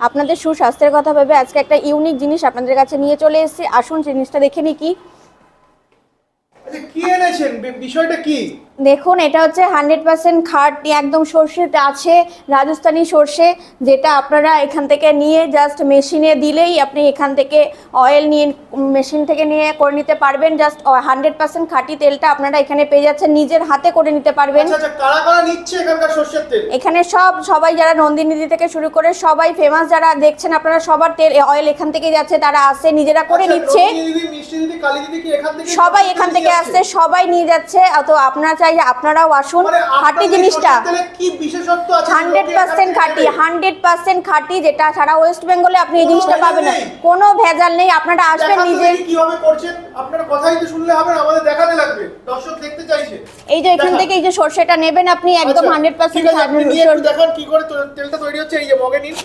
আপনাদের সুস্বাস্থ্যের কথা ভেবে আজকে একটা ইউনিক জিনিস আপনাদের কাছে নিয়ে চলে এসেছি। আসুন জিনিসটা দেখে নি কি। আচ্ছা বিষয়টা কি? দেখুন এটা হচ্ছে হান্ড্রেড পার্সেন্ট খাঁটি একদম সর্ষেতে আছে রাজস্থানি সর্ষে যেটা আপনারা এখান থেকে নিয়ে জাস্ট মেশিনে দিলেই আপনি এখান থেকে অয়েল নিয়ে মেশিন থেকে নিয়ে করে নিতে পারবেন। জাস্ট হান্ড্রেড পার্সেন্ট খাঁটি তেলটা আপনারা এখানে পেয়ে যাচ্ছেন নিজের হাতে করে নিতে পারবেন। আচ্ছা আচ্ছা এখানে সব সবাই যারা নন্দিনীদি থেকে শুরু করে সবাই ফেমাস যারা দেখছেন আপনারা সবার তেল অয়েল এখান থেকে যাচ্ছে তারা আসে নিজেরা করে আচ্ছা, নিচ্ছে। সবাই এখান থেকে আসছে? সবাই নিয়ে যাচ্ছে। তো আপনারা যে আপনারাও আসুন মানে খাঁটি জিনিসটা। হান্ড্রেড পার্সেন্ট খাঁটি হান্ড্রেড পার্সেন্ট খাঁটি যেটা সারা ওয়েস্ট বেঙ্গলে আপনি এই জিনিসটা পাবেন না। কোনো ভেজাল নেই আপনারা আসবেন নিজে। কীভাবে করছেন আপনার কথাই তো শুনলে হবে আমাদের দেখাতে লাগবে। দর্শক দেখতে চাইছে। এই যে এখান থেকে এই যে সর্ষেটা নেবেন আপনি একদম আচ্ছা, হান্ড্রেড পার্সেন্ট দেখান কি করে তেলটা তৈরি হচ্ছে এই যে মগে নিন।